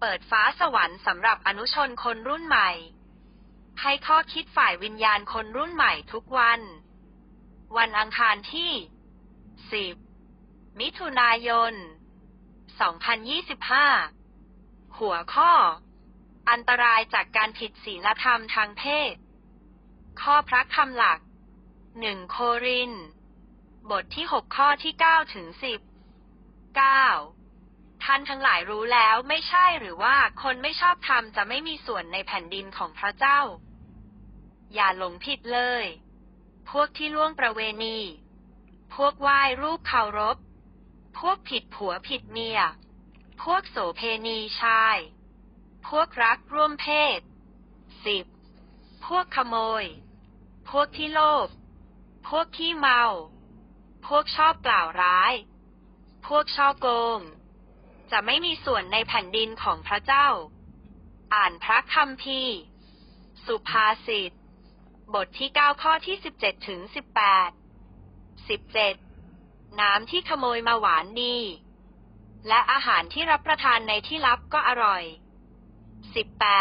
เปิดฟ้าสวรรค์สำหรับอนุชนคนรุ่นใหม่ ให้ข้อคิดฝ่ายวิญญาณคนรุ่นใหม่ทุกวัน วันอังคารที่ 10 มิถุนายน 2025 หัวข้อ อันตรายจากการผิดศีลธรรมทางเพศ ข้อพระคำหลัก 1 โคริน บทที่ 6 ข้อที่ 9 ถึง 10 9 ท่านทั้งหลายรู้แล้วไม่ใช่หรือว่าคนไม่ชอบธรรมจะไม่มีส่วนในแผ่นดินของพระเจ้า อย่าหลงผิดเลย พวกที่ล่วงประเวณี พวกไหว้รูปเคารพ พวกผิดผัวผิดเมีย พวกโสเพณีชาย พวกรักร่วมเพศสิบพวกขโมย พวกที่โลภ พวกขี้เมา พวกชอบกล่าวร้าย พวกชอบโกง จะไม่มีส่วนในแผ่นดินของพระเจ้า อ่านพระคัมภีร์ สุภาษิต บทที่ 9 ข้อที่ 17 ถึง 18 17 น้ำที่ขโมยมาหวานดี และอาหารที่รับประทานในที่ลับก็อร่อย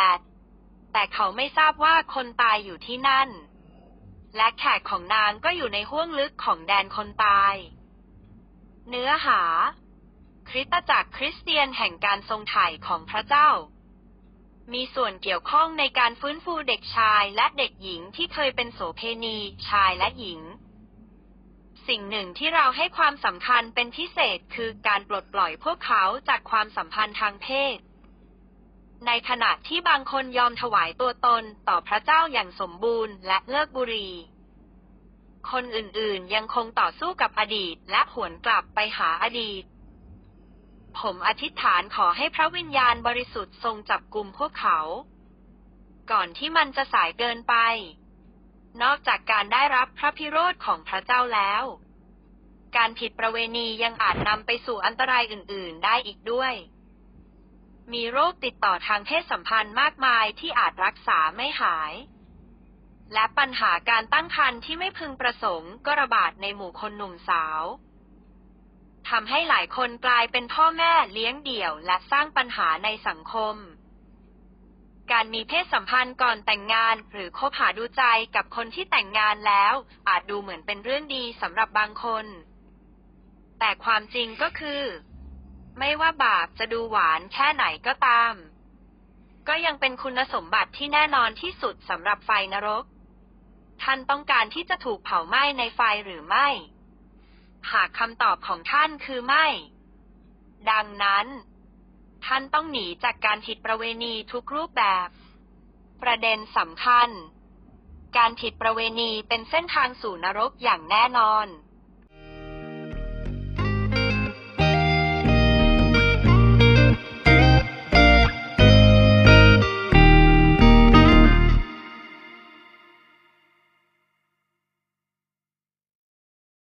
18 แต่เขาไม่ทราบว่าคนตายอยู่ที่นั่น และแขกของนางก็อยู่ในห้วงลึกของแดนคนตาย เนื้อหา คริสตจักรคริสเตียนแห่งการทรงไถ่ของพระเจ้า มีส่วนเกี่ยวข้องในการฟื้นฟูเด็กชายและเด็กหญิงที่เคยเป็นโสเพณีชายและหญิง สิ่งหนึ่งที่เราให้ความสำคัญเป็นพิเศษคือการปลดปล่อยพวกเขาจากความสัมพันธ์ทางเพศ ในขณะที่บางคนยอมถวายตัวตนต่อพระเจ้าอย่างสมบูรณ์และเลิกบุหรี่คนอื่นๆ ยังคงต่อสู้กับอดีตและหวนกลับไปหาอดีต ผมอธิษฐานขอให้พระวิญญาณบริสุทธิ์ทรงจับกลุ่มพวกเขา ก่อนที่มันจะสายเกินไป นอกจากการได้รับพระพิโรธของพระเจ้าแล้ว การผิดประเวณียังอาจนำไปสู่อันตรายอื่น ๆ ได้อีกด้วย มีโรคติดต่อทางเพศสัมพันธ์มากมายที่อาจรักษาไม่หาย และปัญหาการตั้งครรภ์ที่ไม่พึงประสงค์ก็ระบาดในหมู่คนหนุ่มสาว ทำให้หลายคนกลายเป็นพ่อแม่เลี้ยงเดี่ยวและสร้างปัญหาในสังคม การมีเพศสัมพันธ์ก่อนแต่งงานหรือคบหาดูใจกับคนที่แต่งงานแล้ว อาจดูเหมือนเป็นเรื่องดีสำหรับบางคน แต่ความจริงก็คือ ไม่ว่าบาปจะดูหวานแค่ไหนก็ตาม ก็ยังเป็นคุณสมบัติที่แน่นอนที่สุดสำหรับไฟนรก ท่านต้องการที่จะถูกเผาไหม้ในไฟหรือไม่ หากคำตอบของท่านคือไม่ ดังนั้น ท่านต้องหนีจากการผิดประเวณีทุกรูปแบบ ประเด็นสำคัญ การผิดประเวณีเป็นเส้นทางสู่นรกอย่างแน่นอน